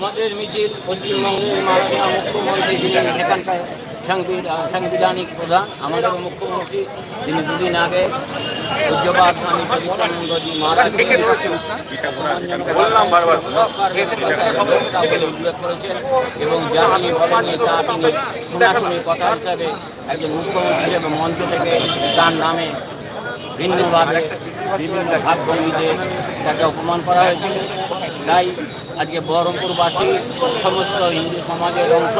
আমাদের মিছিল পশ্চিমবঙ্গের মাননীয় মুখ্যমন্ত্রী যিনি সেখানকার সাংবিধানিক প্রধান আমাদেরও মুখ্যমন্ত্রী যিনি দুদিন আগে পূজ্যপাত স্বামী প্রদীপ্তানন্দজি মহারাজ উল্লেখ করেছেন এবং যা তিনি বলেননি তা তিনি শোনাশুনি কথা হিসাবে একজন মুখ্যমন্ত্রী হিসেবে মঞ্চ থেকে তার নামে ভিন্নভাবে বিভিন্ন ভাবভঙ্গিতে তাকে অপমান করা হয়েছিল। তাই আজকে বহরমপুরবাসী সমস্ত হিন্দু সমাজের অংশ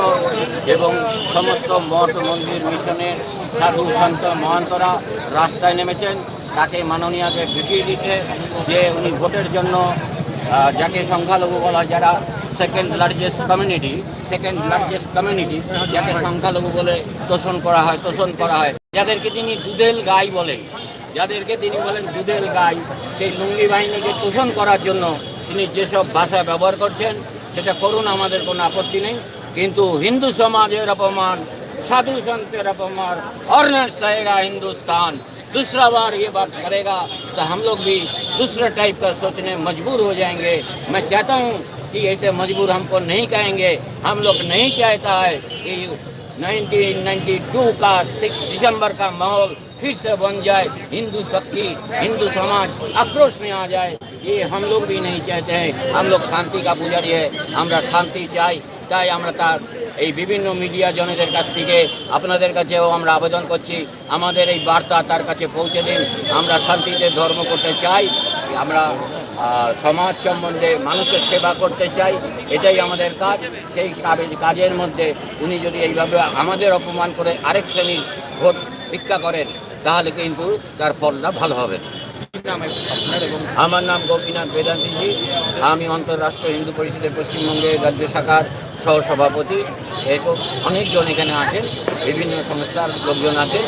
এবং সমস্ত মঠ মন্দির মিশনের সাধু সন্ত মহান্তরা রাস্তায় নেমেছেন। তাকে মাননীয়াকে বুঝিয়ে দিতে যে উনি ভোটের জন্য যাকে সংখ্যালঘু বলা যারা second largest community second largest community যাকে সংখ্যালঘু বলে তোষণ করা হয়, তোষণ করা হয়। যাদেরকে তিনি দুধেল গাই বলেন, যাদেরকে তিনি বলেন দুধেল গাই, সেই লুঙ্গি বাহিনীকে তোষণ করার জন্য তিনি যেসব ভাষা ব্যবহার করছেন সেটা করুন আমাদের কোনো আপত্তি নেই কিন্তু হিন্দু সমাজের অপমান साधु संतेर अपमान और न सहेगा हिंदुस्तान दूसरा बार ये बात करेगा तो हम लोग भी दूसरे टाइप का सोचने मजबूर हो जाएंगे मैं चाहता हूँ कि ऐसे मजबूर हमको नहीं कहेंगे हम लोग नहीं चाहता है कि 1992 का 6 दिसंबर का माहौल फिर से बन जाए हिंदू शक्ति हिंदू समाज आक्रोश में आ जाए ये हम लोग भी नहीं चाहते हैं हम लोग शांति का पुजारी है আমরা শান্তি চাই তাই আমরা তার এই বিভিন্ন মিডিয়া জনদের কাছ থেকে আপনাদের কাছেও আমরা আবেদন করছি আমাদের এই বার্তা তার কাছে পৌঁছে দিন আমরা শান্তিতে ধর্ম করতে চাই আমরা আহ, সমাজ সম্বন্ধে মানুষের সেবা করতে চাই এটাই আমাদের কাজ সেই কাবে- কাজের মধ্যে উনি যদি এইভাবে আমাদের অপমান করে আরেক শ্রেণীর ভোট ভিক্ষা করেন তাহলে কিন্তু তার ফলটা ভালো হবে না। আমার নাম গোপীনাথ বেদান্তিজি। আমি অন্তর্রাষ্ট্র হিন্দু পরিষদের পশ্চিমবঙ্গের রাজ্য শাখার সহসভাপতি। এরকম অনেকজন এখানে আছেন, বিভিন্ন সংস্থার লোকজন আছেন।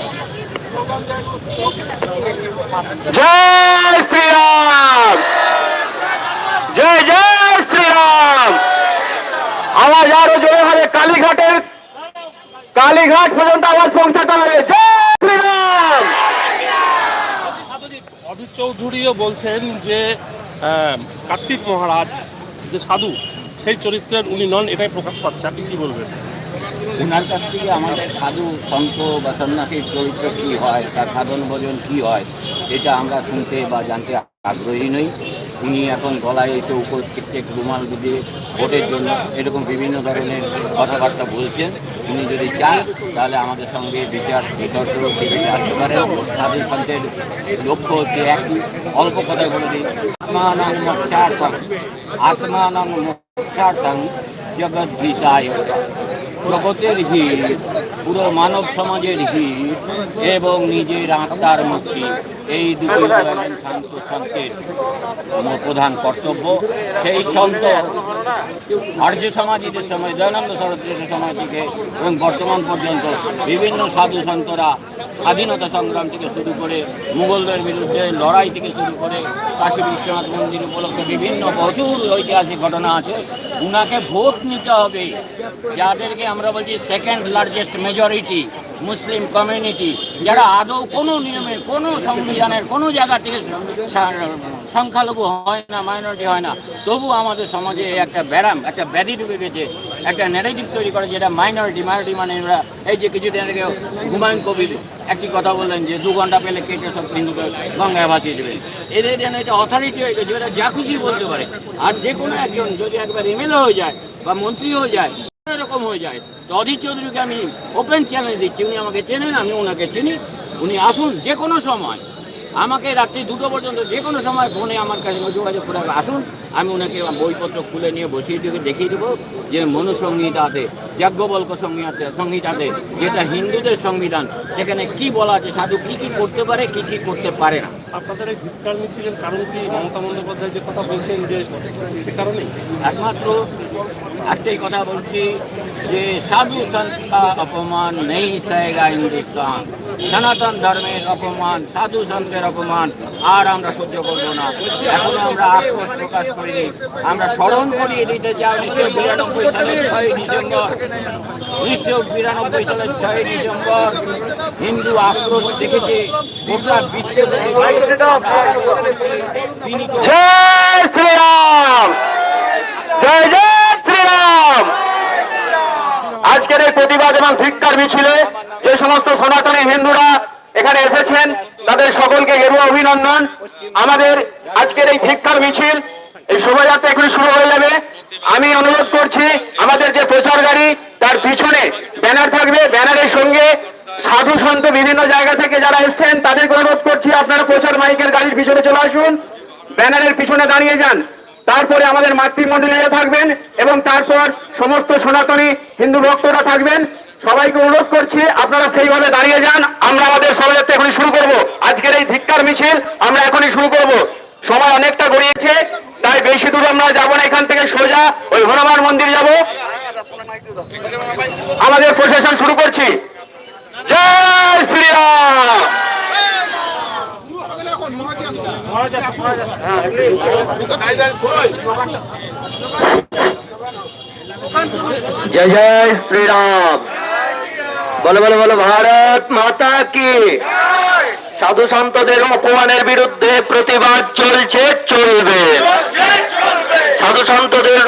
কালীঘাটের কালীঘাট পর্যন্ত আওয়াজ পৌঁছাতে হবে। জয় শ্রীরাম চৌধুরীও বলছেন যে কার্তিক মহারাজ যে সাধু, সেই চরিত্রের উনি নন, এটাই প্রকাশ পাচ্ছে। আপনি কি বলবেন? ওনার কাছ থেকে আমাদের সাধু, সন্ত বা সন্ন্যাসীর চরিত্র কী হয়, তার সাধন ভজন কী হয়, এটা আমরা শুনতে বা জানতে আগ্রহী নই। উনি এখন গলায় এই চৌকো চিকচেক রুমাল দিয়ে ভোটের জন্য এরকম বিভিন্ন ধরনের কথাবার্তা বলছেন। উনি যদি চান, তাহলে আমাদের সঙ্গে বিচার বিতর্ক সেখানে আসতে পারে সাধু সন্তের লক্ষ্য হচ্ছে একই। অল্প কথায় বলে দিই, আত্মানাং মোক্ষার্থম আত্মানাং মোক্ষার্থম জগৎ গীতায় জগতের হিত, পুরো মানব সমাজের হিত এবং নিজের আত্মার মুক্তি। এই দুটি শান্ত সন্তের প্রধান কর্তব্য। সেই সন্ত আর্য সমাজীদের সময়, দয়ানন্দ সরস্বতীর সময় থেকে এবং বর্তমান পর্যন্ত বিভিন্ন সাধু সন্তরা স্বাধীনতা সংগ্রাম থেকে শুরু করে, মুঘলদের বিরুদ্ধে লড়াই থেকে শুরু করে, কাশী বিশ্বনাথ মন্দির উপলক্ষে বিভিন্ন প্রচুর ঐতিহাসিক ঘটনা আছে। উনাকে ভোট নিতে হবে। যাদেরকে আমরা বলছি second largest majority Muslim community যারা আদৌ কোনো নিয়মে, কোনো সংবিধানের, কোনো জায়গা থেকে সংখ্যালঘু হয় না মাইনরিটি হয় না, তবু আমাদের সমাজে একটা ব্যারাম, একটা ব্যাধি ঢুকে গেছে। একটা ন্যারেটিভ তৈরি করে যেটা মাইনরিটি মাইনরিটি মানে এরা এই যে কিছুদিন আগে হুমায়ুন কবির একটি কথা বললেন যে দু ঘণ্টা পেলে কেটে সব হিন্দুকে গঙ্গায় ভাসিয়ে দেবেন। এদের যেন এটা অথরিটি হয়ে গেছে, ওরা যা খুশি বলতে পারে। আর যে কোনো একজন যদি একবার এমএলএ হয়ে যায় বা মন্ত্রী হয়ে যায়, এরকম হয়ে যায়। তো অধীর চৌধুরীকে আমি ওপেন চ্যালেঞ্জ দিচ্ছি, উনি আমাকে চেনেন, আমি ওনাকে চিনি। উনি আসুন যে কোনো সময়। আমাকে রাত্রি দুটো পর্যন্ত যে কোনো সময় ফোনে আমার কাছে যোগাযোগ করে আসুন আমি ওনাকে বইপত্র খুলে নিয়ে বসিয়ে দিয়ে দেখিয়ে দেবো যে মনুসংহিতাতে যাজ্ঞবল্ক সংহিতাতে সংহিতাতে যেটা হিন্দুদের সংবিধান সেখানে কি বলা আছে সাধু কি কি করতে পারে কি কি করতে পারে না। আপনাদের এই ধিক্কার মিছিলের কারণ কি মমতা বন্দ্যোপাধ্যায় যে কথা বলছেন যে সে কারণেই? একমাত্র একটাই কথা বলছি যে সাধু সন্ত অপমান নেই সহেগা হিন্দুস্তান। সনাতন ধর্মের অপমান, সাধু সন্তের অপমান, আর আমরা সহ্য করব না। এখন আমরা আক্রোশ প্রকাশ করিনি। আমরা স্মরণ করিয়ে দিতে চাই উনিশশো বিরানব্বই সালের ছয় ডিসেম্বর। উনিশশো বিরানব্বই সালের ছয় ডিসেম্বর। হিন্দু আক্রোশ দেখেছে, গোটা বিশ্ব জয় জয় জয় শ্রীরাম! প্রতিবাদ এবং ধিক্কার মিছিলে যে সমস্ত সনাতনী হিন্দুরা এখানে এসেছেন, তাদের সকলকে গেরুয়া অভিনন্দন। আমাদের আজকের এই ধিক্কার মিছিল, এই শোভাযাত্রা এখন শুরু হয়ে যাবে। আমি অনুরোধ করছি, আমাদের যে প্রচার গাড়ি, তার পিছনে ব্যানার থাকবে। ব্যানারের সঙ্গে সাধু সন্ত বিভিন্ন জায়গা থেকে যারা এসেছেন, তাদেরকে অনুরোধ করছি, আপনারা প্রচার মাইকের গাড়ির পিছনে চলে আসুন। ব্যানারের পিছনে দাঁড়িয়ে যান। তারপরে আমাদের মাতৃমণ্ডলীরা থাকবেন এবং তারপর সমস্ত সনাতনী হিন্দু ভক্তরা থাকবেন। সবাইকে অনুরোধ করছি, আপনারা সেইভাবে দাঁড়িয়ে যান। আমরা আমাদের শোভাযাত্রা এখনই শুরু করব। আজকের এই ধিক্কার মিছিল আমরা এখনই শুরু করব। সময় অনেকটা গড়িয়েছে, তাই বেশি দূর আমরা যাব না, এখান থেকে সোজা ওই হনুমান মন্দির যাব। আমাদের প্রশাসন শুরু করছি জয় শ্রীরাম জয় জয় শ্রীরাম। বলো বলো বলো, ভারত মাতা কি? সাধু সন্তদের অপমানের বিরুদ্ধে প্রতিবাদ চলছে, চলবে। সাধু সন্তদের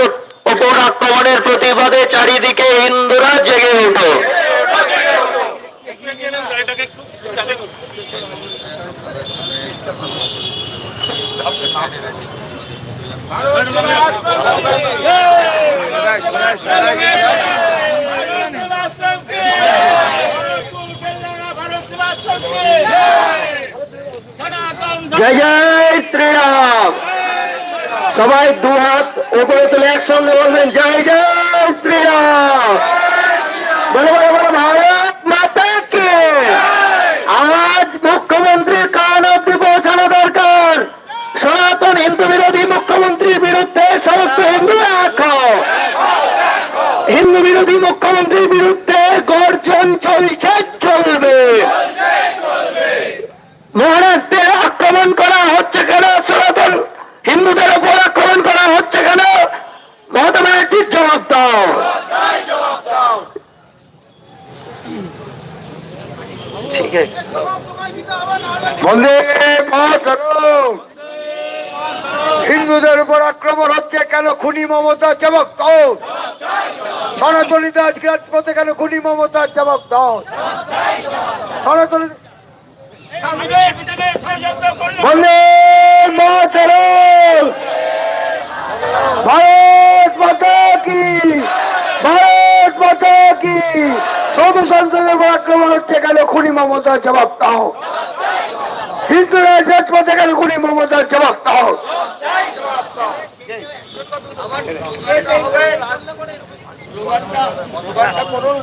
ওপর আক্রমণের প্রতিবাদে চারিদিকে হিন্দুরা জেগে জয় জয় শ্রীরাম। সবাই দু হাত উপরে তুলে একসঙ্গে বলবেন, জয় জয় শ্রীরাম। বলো বলো বলো, ভারত মাতা কে? আজ মুখ্যমন্ত্রীর কান অব্দি পৌঁছানো দরকার। সনাতন হিন্দু বিরোধী মুখ্যমন্ত্রীর বিরুদ্ধে সমস্ত হিন্দু এক হও। হিন্দু বিরোধী মুখ্যমন্ত্রীর বিরুদ্ধে গর্জন চলছে, চলবে। মহারাষ্ট্রে আক্রমণ করা হচ্ছে কেন? সনাতন হিন্দুদের উপর আক্রমণ করা হচ্ছে কেন? মমতা ব্যানার্জির জবাব দাও। হিন্দুদের উপর আক্রমণ হচ্ছে কেন? খুনি মমতার জবাব দাও। সনাতনীতে আজকে রাজপথে কেন খুনি মমতার জবাব দাও। সনাতনী মাতরম। ভারত কি? ভারত মাতা কি? সৌদ সংসদের উপর আক্রমণ হচ্ছে কেন খুনি মমতার জবাব দাও। হিন্দুরা রাজপথে কেন খুনি মমতার জবাব দাও। করুন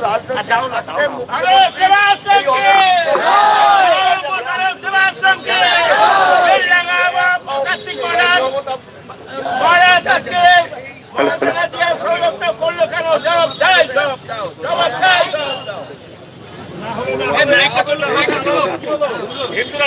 হিন্দুরা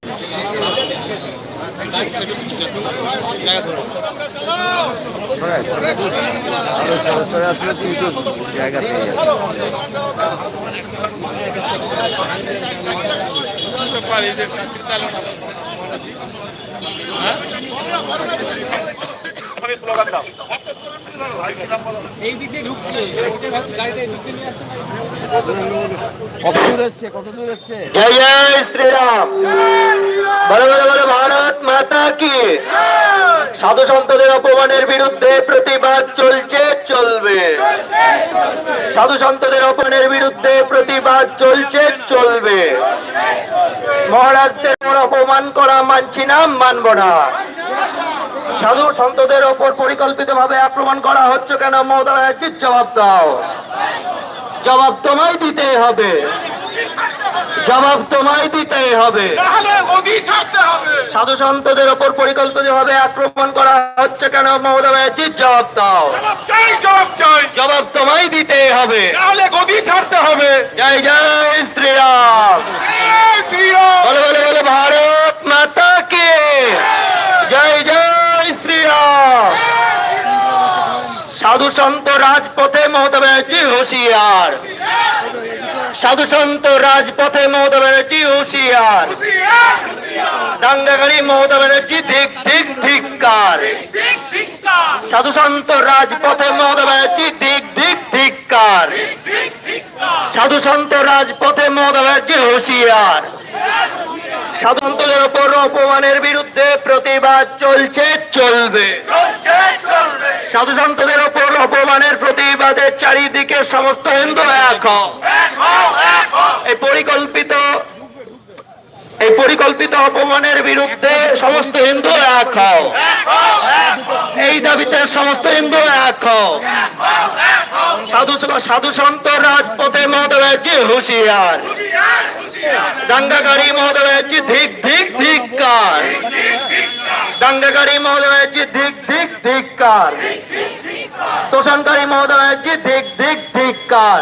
আসলে তুই তো জায়গা পেয়ে জয় জয় শ্রীরাম। ভারত মাতা কি? সাধু সন্তদের অপমানের বিরুদ্ধে প্রতিবাদ চলছে চলবে। সাধু সন্তদের অপমানের বিরুদ্ধে প্রতিবাদ চলছে চলবে। মহারাষ্ট্রের ওপর অপমান করা মানছি না মানব না। সাধু সন্তদের ওপর পরিকল্পিত ভাবে আক্রমণ করা হচ্ছে কেন? মমতা ব্যানার্জির জবাব দাও। জবাব তোমায় দিতে হবে। জবাব তোমায় দিতে হবে। সাধু সন্তদের ওপর পরিকল্পিতভাবে আক্রমণ করা হচ্ছে কেন? মমতা ব্যানার্জি জবাব দাও। জবাব তোমায় দিতে হবে। জয় জয় শ্রীরাম। বলে বলে বলে ভারত মাতা কে জয় জয় শ্রীরাম সাধু সন্ত রাজপথে মমতা ব্যানার্জি হুঁশিয়ার। সাধু সন্ত রাজপথে মমতা ব্যানার্জি হুঁশিয়ার। দাঙ্গাগাড়ি মমতা ব্যানার্জি ধিক ধিক ধিক্কার। সাধু সন্ত রাজপথে মমতা ব্যানার্জি দিক দিক ধিক্কার। সাধু সন্ত রাজপথে মমতা ব্যানার্জি হুঁশিয়ার। সাধু সন্তদের ওপর অপমানের বিরুদ্ধে প্রতিবাদ চলছে চলবে। সাধু সন্তদের ওপর অপমানের প্রতিবাদে চারিদিকে সমস্ত হিন্দু এক। এই পরিকল্পিত এই পরিকল্পিত অপমানের বিরুদ্ধে সমস্ত হিন্দু এক এই দাবিতে সমস্ত হিন্দু এক সাধু সাধু সন্ত রাজপথে মহোদয় হুঁশিয়ার। দাঙ্গাকারী মহোদয় ধিক ধিক ধিক্কার দাঙ্গাকারী মহোদয় ধিক ধিক ধিক্কার তোষণকারী মহোদয় ধিক ধিক ধিক্কার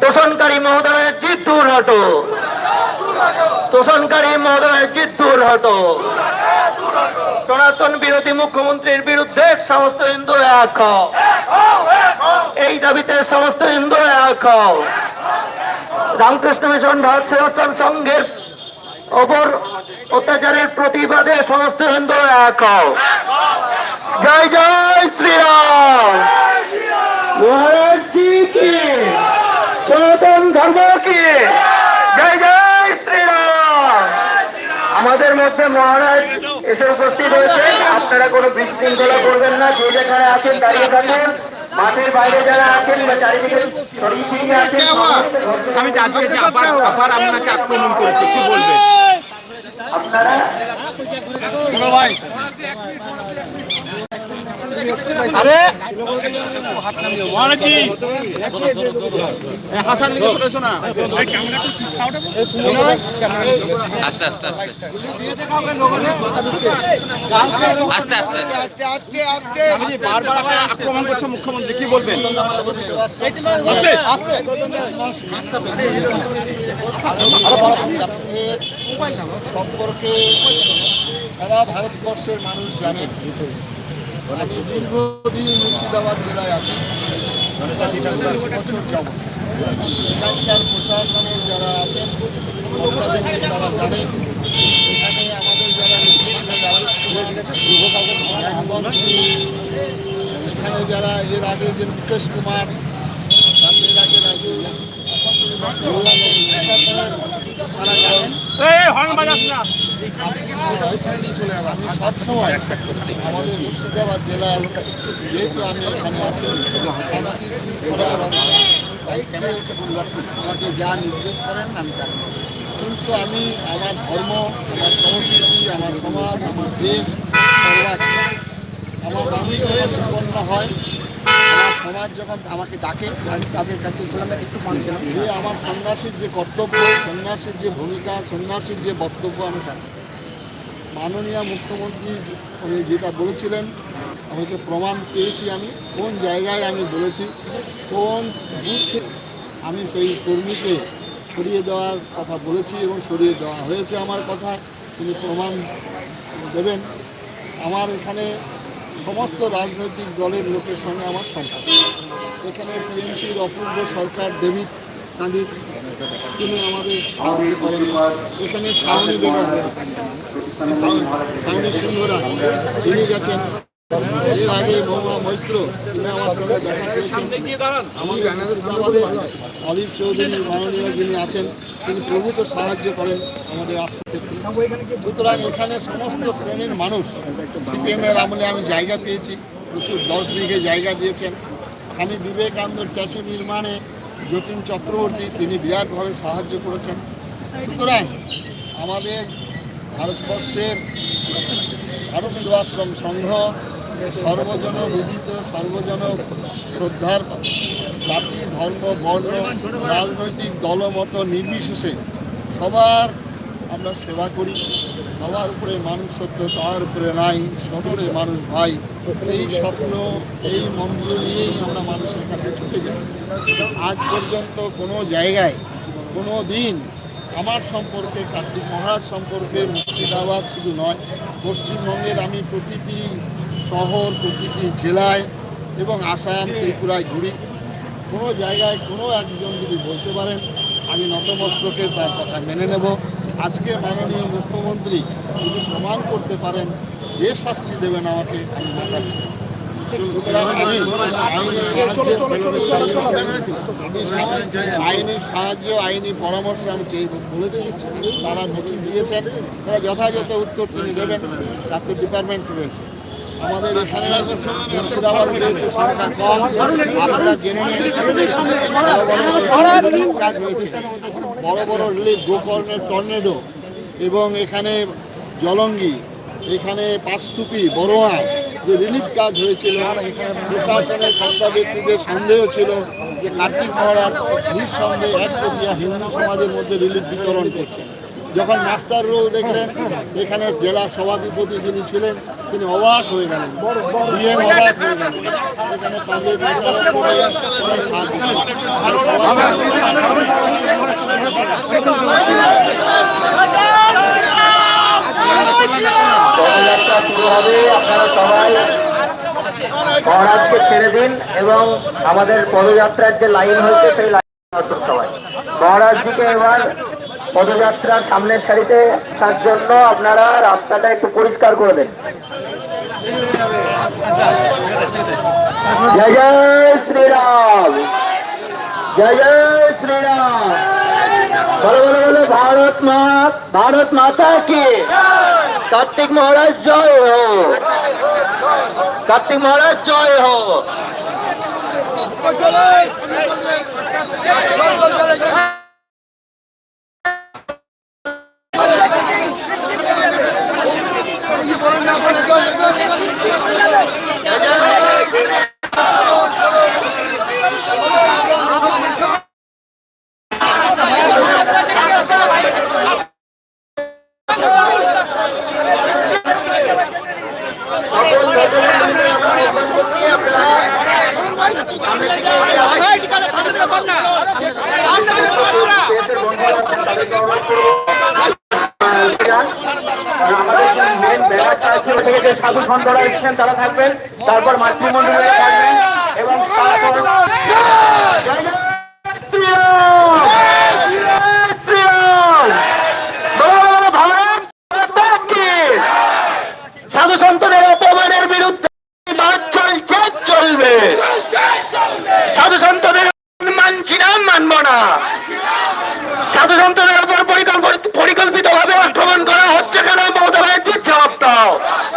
তোষণকারী মহোদয় দূর হটো তোষণকারী মহোদয় দূর হটো সনাতন বিরোধী মুখ্যমন্ত্রীর বিরুদ্ধে সমস্ত হিন্দু এক এই দাবিতে সমস্ত হিন্দু এক। রামকৃষ্ণ মিশন ভারত সেবাশ্রম সংঘের ওপর অত্যাচারের প্রতিবাদে সমস্ত হিন্দু এক। জয় জয় শ্রীরাম। সনাতন ধর্ম কি। জয় জয় শ্রীরাম। আমাদের মধ্যে মহারাজ এসে উপস্থিত হয়েছে আপনারা কোনো বিশৃঙ্খলা করবেন না। যে যেখানে আছেন, দাঁড়িয়ে থাকুন মাঠের বাইরে যারা আছেন বা চারিদিকে ছড়িয়ে ছিটিয়ে আছেন আমি জানতে চাই আবার আবার? আপনাকে আক্রমণ করেছে কি বলবেন? আপনারা মহারাজি আস্তে আস্তে আস্তে। আস্তে আস্তে সম্পর্কে সারা ভারতবর্ষের মানুষ জানেন। আমি দীর্ঘদিন মুর্শিদাবাদ জেলায় আছি বছর যাব এখানকার প্রশাসনের যারা আছেন তারা জানেন এখানে আমাদের যারা এখানে যারা এর আগে যে মুকেশ কুমার তারপরে আগে রাজু তারা জানেন আমি সবসময় আমাদের মুর্শিদাবাদ যেহেতু আমি আমাকে যা নির্দেশ করেন, আমি কিন্তু আমি আমার ধর্ম, আমার সংস্কৃতি, আমার সমাজ, আমার দেশ আমার বিপন্ন হয়, আমার সমাজ যখন আমাকে ডাকে তাদের কাছে। যে আমার সন্ন্যাসীর যে কর্তব্য, সন্ন্যাসীর যে ভূমিকা, সন্ন্যাসীর যে বক্তব্য আমি জানি মাননীয় মুখ্যমন্ত্রী উনি যেটা বলেছিলেন, আমাকে প্রমাণ চেয়েছি আমি, কোন জায়গায় আমি বলেছি, কোন বুথ আমি সেই কর্মীকে সরিয়ে দেওয়ার কথা বলেছি এবং সরিয়ে দেওয়া হয়েছে আমার কথা, তিনি প্রমাণ দেবেন। আমার এখানে সমস্ত রাজনৈতিক দলের লোকের সঙ্গে আমার সম্পর্ক। এখানে টিএমসির অপূর্ব সরকার দেবী কান্দির তিনি আমাদের সাহায্য করেন। এখানে বেগম সাউনি সিংহরা তিনি গেছেন এর আগে মহুয়া মৈত্র তিনি আমার সঙ্গে দেখা করেছেন আমাদের আমাদের অলিভ চৌধুরী মাননীয় যিনি আছেন তিনি প্রভূত সাহায্য করেন আমাদের সুতরাং এখানে সমস্ত শ্রেণির মানুষ সিপিএমের আমলে আমি জায়গা পেয়েছি, প্রচুর দশ বিঘে জায়গা দিয়েছেন। স্বামী বিবেকানন্দ স্ট্যাচু নির্মাণে যতীন চক্রবর্তী তিনি বিরাটভাবে সাহায্য করেছেন। সুতরাং আমাদের ভারতবর্ষের ভারত সেবাশ্রম সংঘ সর্বজন বিদিত সর্বজন শ্রদ্ধার জাতি, ধর্ম, বর্ণ, রাজনৈতিক দলমত নির্বিশেষে সবার আমরা সেবা করি। সবার উপরে মানুষ সত্য তার উপরে নাই সকলে মানুষ ভাই। এই স্বপ্ন, এই মন্ত্র নিয়েই আমরা মানুষের কাছে ছুটে যাই। আজ পর্যন্ত কোনো জায়গায়, কোনো দিন আমার সম্পর্কে, কার্তিক মহারাজ সম্পর্কে মুর্শিদাবাদ শুধু নয়, পশ্চিমবঙ্গের আমি প্রতিটি শহর, প্রতিটি জেলায় এবং আসাম, ত্রিপুরায় ঘুরি। কোনো জায়গায় কোনো একজন যদি বলতে পারেন, আমি নতমস্তকে তার কথা মেনে নেব। আজকে মাননীয় মুখ্যমন্ত্রী যদি প্রমাণ করতে পারেন, যে শাস্তি দেবেন আমাকে, আমি মাথা আইনি সাহায্য, আইনি পরামর্শ আমি চেয়ে বলেছি, তারা নোটিশ দিয়েছেন, তারা যথাযথ উত্তর তিনি দেবেন তার তো ডিপার্টমেন্ট রয়েছে। আমাদের এখানে মুর্শিদাবাদ কাজ হয়েছে। বড় বড় রিলিফ গোকর্ণের টর্নেডো এবং এখানে জলঙ্গি, এখানে পাঁচতুপি বড়োয়া যে রিলিফ কাজ হয়েছিল, প্রশাসনের কর্তা ব্যক্তিদের সন্দেহ ছিল যে কার্তিক মহারাজ নিঃসন্দেহে একচটিয়া হিন্দু সমাজের মধ্যে রিলিফ বিতরণ করছেন। যখন মাস্টার রোল দেখলেন, এখানে জেলা সভাধিপতি যিনি ছিলেন, তিনি অবাক হয়ে গেলেন। ডিএম অবাক হয়ে গেলেন। এখানে পাবলিক পদযাত্রা শুরু আপনারা সবাই মহারাজকে ছেড়ে দিন এবং আমাদের পদযাত্রার যে লাইন হয়েছে সেই লাইন আসুন সবাই। মহারাজজিকে এবার পদযাত্রার সামনের সারিতে আসার জন্য আপনারা রাস্তাটা একটু পরিষ্কার করে দেন। জয় জয় শ্রীরাম, জয় জয় শ্রীরাম। বলো বলো বলো, ভারত মা, ভারত মাতা কি? কার্তিক মহারাজ, জয় হো। কার্তিক মহারাজ, জয় হো। মেন ব্যানারটা আছে ওখানে যে সাধু সন্তরা তারা থাকবেন তারপর থাকবেন এবং! বলো বলো! সাধু অপমানের বিরুদ্ধে চলবে সাধু সন্তদের মানছি না, মানব না সাধু সন্তদের উপর পরিকল্পিত ভাবে out.